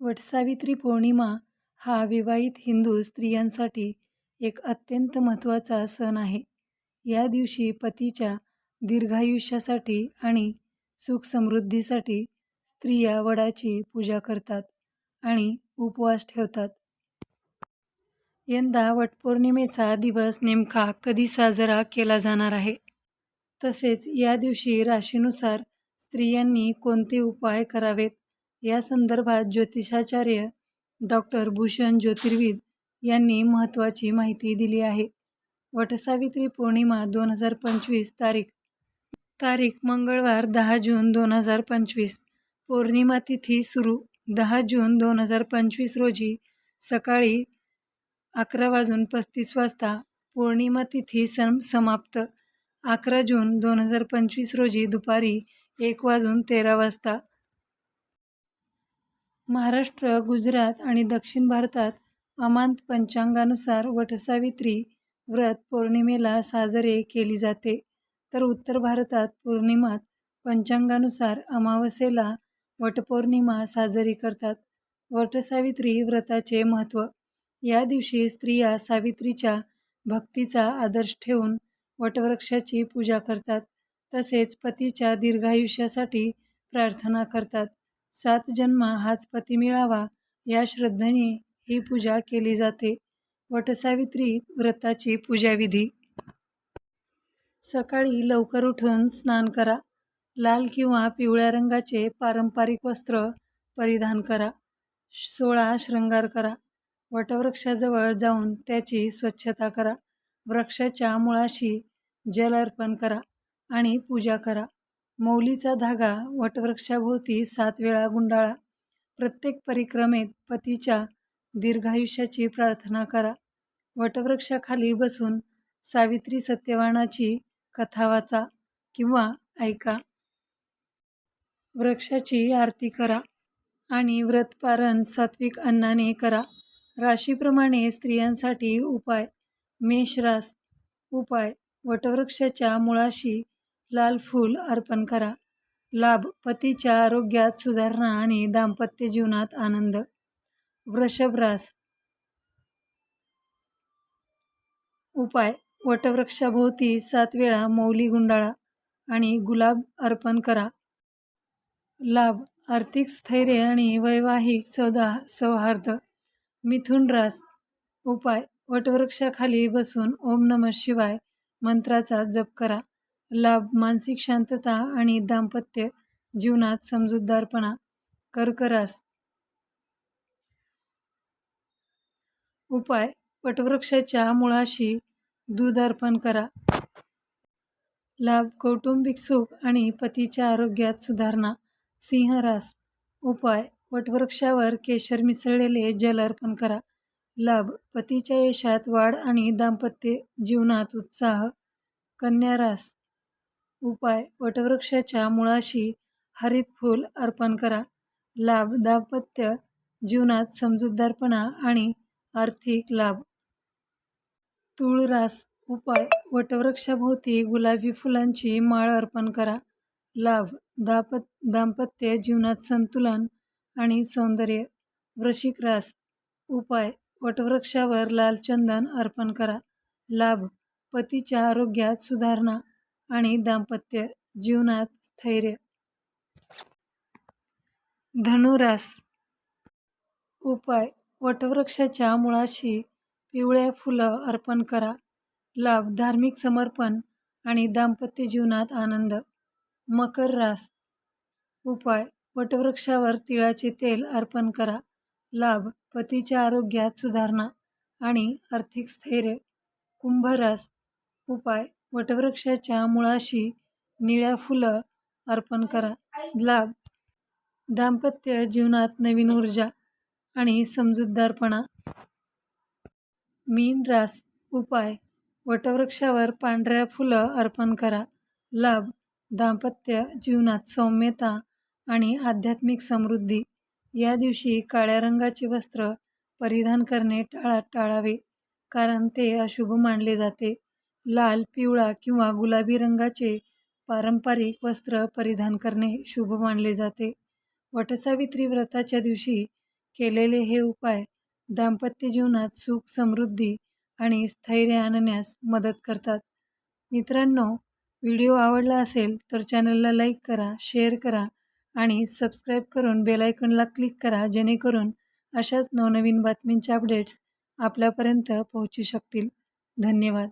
वटसावित्री पौर्णिमा हा विवाहित हिंदू स्त्रियांसाठी एक अत्यंत महत्त्वाचा सण आहे. या दिवशी पतीच्या दीर्घायुष्यासाठी आणि सुख-समृद्धीसाठी स्त्रिया वडाची पूजा करतात आणि उपवास ठेवतात. यंदा वटपौर्णिमेचा दिवस नेमका कधी साजरा केला जाणार आहे? तसेच या दिवशी राशीनुसार स्त्रियांनी कोणते उपाय करावेत या संदर्भात ज्योतिषाचार्य डॉक्टर भूषण ज्योतिर्विद यांनी महत्त्वाची माहिती दिली आहे. वटसावित्री पौर्णिमा दोन हजार पंचवीस तारीख. तारीख मंगळवार दहा जून दोन हजार पंचवीस. पौर्णिमा तिथी सुरू दहा जून दोन हजार पंचवीस रोजी सकाळी अकरा वाजून पस्तीस वाजता. पौर्णिमा तिथी समाप्त अकरा जून दोन हजार पंचवीस रोजी दुपारी एक वाजून तेरा वाजता. महाराष्ट्र, गुजरात आणि दक्षिण भारतात अमांत पंचांगानुसार वटसावित्री व्रत पौर्णिमेला साजरे केली जाते तर उत्तर भारतात पौर्णिमात पंचांगानुसार अमावस्येला वटपौर्णिमा साजरी करतात. वटसावित्री व्रताचे महत्त्व. या दिवशी स्त्रिया सावित्रीच्या भक्तीचा आदर्श ठेवून वटवृक्षाची पूजा करतात. तसेच पतीच्या दीर्घायुष्यासाठी प्रार्थना करतात. सात जन्म हाच पती मिळावा या श्रद्धेने ही पूजा केली जाते. वटसावित्री व्रताची पूजाविधी. सकाळी लवकर उठून स्नान करा. लाल किंवा पिवळ्या रंगाचे पारंपरिक वस्त्र परिधान करा. सोळा शृंगार करा. वटवृक्षाजवळ जाऊन त्याची स्वच्छता करा. वृक्षाच्या मुळाशी जल अर्पण करा आणि पूजा करा. मौलीचा धागा वटवृक्षाभोवती सात वेळा गुंडाळा. प्रत्येक परिक्रमेत पतीच्या दीर्घायुष्याची प्रार्थना करा. वटवृक्षाखाली बसून सावित्री सत्यवानाची कथा वाचा किंवा ऐका. वृक्षाची आरती करा आणि व्रत पारण सात्विक अन्नाने करा. राशीप्रमाणे स्त्रियांसाठी उपाय. मेषरास उपाय वटवृक्षाच्या मुळाशी लाल फूल अर्पण करा. लाभ पतीच्या आरोग्यात सुधारणा आणि दाम्पत्य जीवनात आनंद. वृषभ रास उपाय वटवृक्षाभोवती सात वेळा मौली गुंडाळा आणि गुलाब अर्पण करा. लाभ आर्थिक स्थैर्य आणि वैवाहिक सौदा सौहार्द. मिथुन रास उपाय वटवृक्षाखाली बसून ओम नमः शिवाय मंत्राचा जप करा. लाभ मानसिक शांतता आणि दाम्पत्य जीवनात समजूतदारपणा. कर्क रास उपाय वटवृक्षाच्या मुळाशी दूध अर्पण करा. लाभ कौटुंबिक सुख आणि पतीच्या आरोग्यात सुधारणा. सिंह रास उपाय वटवृक्षावर केशर मिसळलेले जल अर्पण करा. लाभ पतीच्या यशात वाढ आणि दाम्पत्य जीवनात उत्साह. कन्या रास उपाय वटवृक्षाच्या मुळाशी हरित फूल अर्पण करा. लाभ दाम्पत्य जीवनात समजूतदारपणा आणि आर्थिक लाभ. तुळरास उपाय वटवृक्षाभोवती गुलाबी फुलांची माळ अर्पण करा. लाभ दापत दाम्पत्य जीवनात संतुलन आणि सौंदर्य. वृशिक रास उपाय वटवृक्षावर लाल चंदन अर्पण करा. लाभ पतीच्या आरोग्यात सुधारणा आणि दाम्पत्य जीवनात स्थैर्य. धनुरास उपाय वटवृक्षाच्या मुळाशी पिवळ्या फुलं अर्पण करा. लाभ धार्मिक समर्पण आणि दाम्पत्य जीवनात आनंद. मकर रास उपाय वटवृक्षावर तिळाचे तेल अर्पण करा. लाभ पतीच्या आरोग्यात सुधारणा आणि आर्थिक स्थैर्य. कुंभरास उपाय वटवृक्षाच्या मुळाशी निळ्या फुलं अर्पण करा. लाभ दाम्पत्य जीवनात नवीन ऊर्जा आणि समजूतदारपणा. मीन रास उपाय वटवृक्षावर पांढऱ्या फुलं अर्पण करा. लाभ दाम्पत्य जीवनात सौम्यता आणि आध्यात्मिक समृद्धी. या दिवशी काळ्या रंगाचे वस्त्र परिधान करणे टाळा टाळावे कारण ते अशुभ मानले जाते. लाल, पिवळा किंवा गुलाबी रंगाचे पारंपरिक वस्त्र परिधान करणे शुभ मानले जाते. वटसावित्री व्रताच्या दिवशी केलेले हे उपाय दाम्पत्य जीवनात सुख समृद्धी आणि स्थैर्य आणण्यास मदत करतात. मित्रांनो व्हिडिओ आवडला असेल तर चॅनलला लाईक करा शेअर करा आणि सबस्क्राईब करून बेलायकनला क्लिक करा जेणेकरून अशाच नवनवीन बातमींचे अपडेट्स आपल्यापर्यंत पोहोचू शकतील. धन्यवाद.